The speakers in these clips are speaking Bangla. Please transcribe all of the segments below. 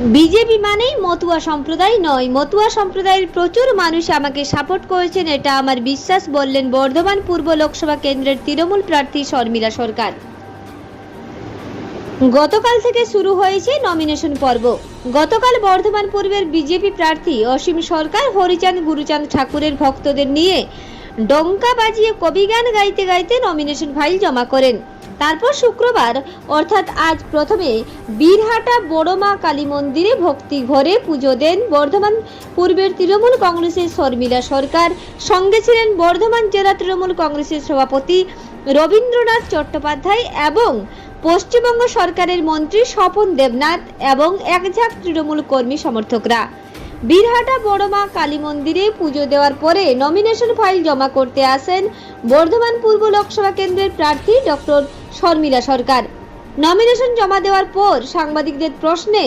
বিজেপি মানেই মতুয়া সম্প্রদায় নয়। মতুয়া সম্প্রদায়ের প্রচুর মানুষ আমাকে সাপোর্ট করেছেন, এটা আমার বিশ্বাস, বললেন বর্ধমান পূর্ব লোকসভা কেন্দ্রের তৃণমূল প্রার্থী শর্মিলা সরকার। গতকাল থেকে শুরু হয়েছে নমিনেশন পর্ব। গতকাল বর্ধমান পূর্বের বিজেপি প্রার্থী অসীম সরকার, হরিচাঁদ, গুরুচাঁদ ঠাকুরের ভক্তদের নিয়ে ডঙ্কা বাজিয়ে কবিগান গাইতে গাইতে নমিনেশন ফাইল জমা করেন। তারপর শুক্রবার, অর্থাৎ আজ প্রথমে বীরহাটা বড়মা কালী মন্দিরে ভক্তি ঘরে পুজো দেন বর্ধমান পূর্বের তৃণমূল কংগ্রেসের শর্মিলা সরকার, সঙ্গে ছিলেন বর্ধমান জেলা তৃণমূল কংগ্রেসের সভাপতি রবীন্দ্রনাথ চট্টোপাধ্যায় এবং পশ্চিমবঙ্গ সরকারের মন্ত্রী স্বপন দেবনাথ এবং একঝাঁক তৃণমূল কর্মী সমর্থকরা। বীরহাটা বড়মা কালী মন্দিরে পুজো দেওয়ার পরে নমিনেশন ফাইল জমা করতে আসেন বর্ধমান পূর্ব লোকসভা কেন্দ্রের প্রার্থী ডক্টর শর্মিলা সরকার। নমিনেশন জমা দেওয়ার পর সাংবাদিকদের প্রশ্নে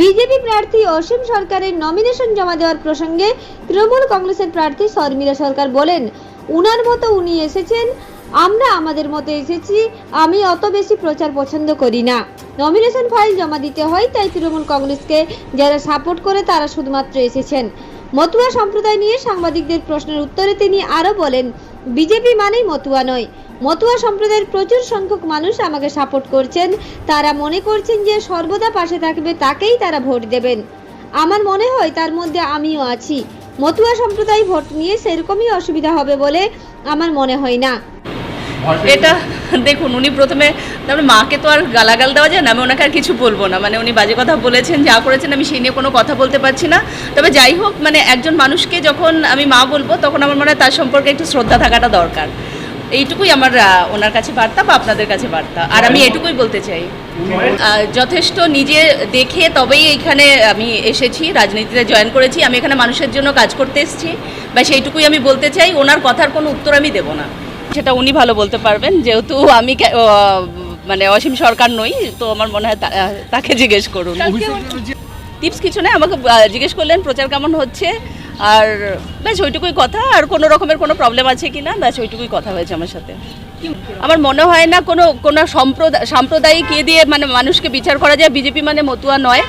বিজেপি প্রার্থী অসীম সরকারের নমিনেশন জমা দেওয়ার প্রসঙ্গে তৃণমূল কংগ্রেসের প্রার্থী শর্মিলা সরকার বলেন, উনার মতো উনি এসেছেন, আমরা আমাদের মতো এসেছি, আমি অত বেশি প্রচার পছন্দ করি না। নমিনেশন ফাইল জমা দিতে হয়, তাই তৃণমূল কংগ্রেসকে যারা সাপোর্ট করে তারা শুধুমাত্র এসেছেন। মতুয়া সম্প্রদায় নিয়ে সাংবাদিকদের প্রশ্নের উত্তরে তিনি আরও বলেন, বিজেপি মানেই মতুয়া নয়। মতুয়া সম্প্রদায়ের প্রচুর সংখ্যক মানুষ আমাকে সাপোর্ট করছেন। তারা মনে করছেন যে সর্বদা পাশে থাকবে তাকেই তারা ভোট দেবেন। আমার মনে হয় তার মধ্যে আমিও আছি। মতুয়া সম্প্রদায় ভোট নিয়ে সেরকমই অসুবিধা হবে বলে আমার মনে হয় না। এটা দেখুন উনি প্রথমে তারপরে মাকে তো আর গালাগাল দেওয়া যায় না আমি ওনাকে আর কিছু বলব না। মানে উনি বাজে কথা বলেছেন যা করেছেন আমি সেই নিয়ে কোনো কথা বলতে পারছি না। তবে যাই হোক মানে একজন মানুষকে যখন আমি মা বলব তখন আমার মনে হয় তার সম্পর্কে একটু শ্রদ্ধা থাকাটা দরকার। এইটুকুই আমার ওনার কাছে বার্তা বা আপনাদের কাছে বার্তা। আর আমি এটুকুই বলতে চাই। যথেষ্ট নিজে দেখে তবেই এইখানে আমি এসেছি রাজনীতিতে জয়েন করেছি। আমি এখানে মানুষের জন্য কাজ করতে এসেছি। বা সেইটুকুই আমি বলতে চাই ওনার কথার কোনো উত্তর আমি দেবো না। সেটা উনি ভালো বলতে পারবেন। যেহেতু আমি মানে অসীম সরকার নই তো আমার মনে হয় তা- তাকে জিজ্ঞেস করুন। টিপস কিছু নেই আমাকে জিজ্ঞেস করলেন প্রচার কেমন হচ্ছে আর ব্যাস ওইটুকুই কথা আর কোনো রকমের কোনো প্রবলেম আছে কি না ব্যাস ওইটুকুই কথা হয়েছে আমার সাথে। আমার মনে হয় না কোনো কোনো সম্প্রদায় সাম্প্রদায়িক এ দিয়ে মানে মানুষকে বিচার করা যায়? বিজেপি মানে মতুয়া নয়।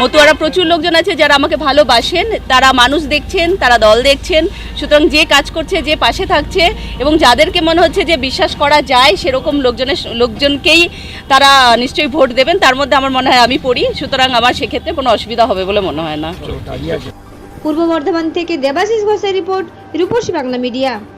মতুয়ারা প্রচুর লোকজন আছে যারা আমাকে ভালোবাসেন, তারা মানুষ দেখছেন, তারা দল দেখছেন। সুতরাং যে কাজ করছে, যে পাশে থাকছে এবং যাদেরকে মনে হচ্ছে যে বিশ্বাস করা যায়, সেরকম লোকজনের লোকজনকেই তারা নিশ্চয়ই ভোট দেবেন। তার মধ্যে আমার মনে হয় আমি পড়ি। সুতরাং আমার সেক্ষেত্রে কোনো অসুবিধা হবে বলে মনে হয় না। পূর্ব বর্ধমান থেকে দেবাশিস ঘোষের রিপোর্ট, রূপসী বাংলা মিডিয়া।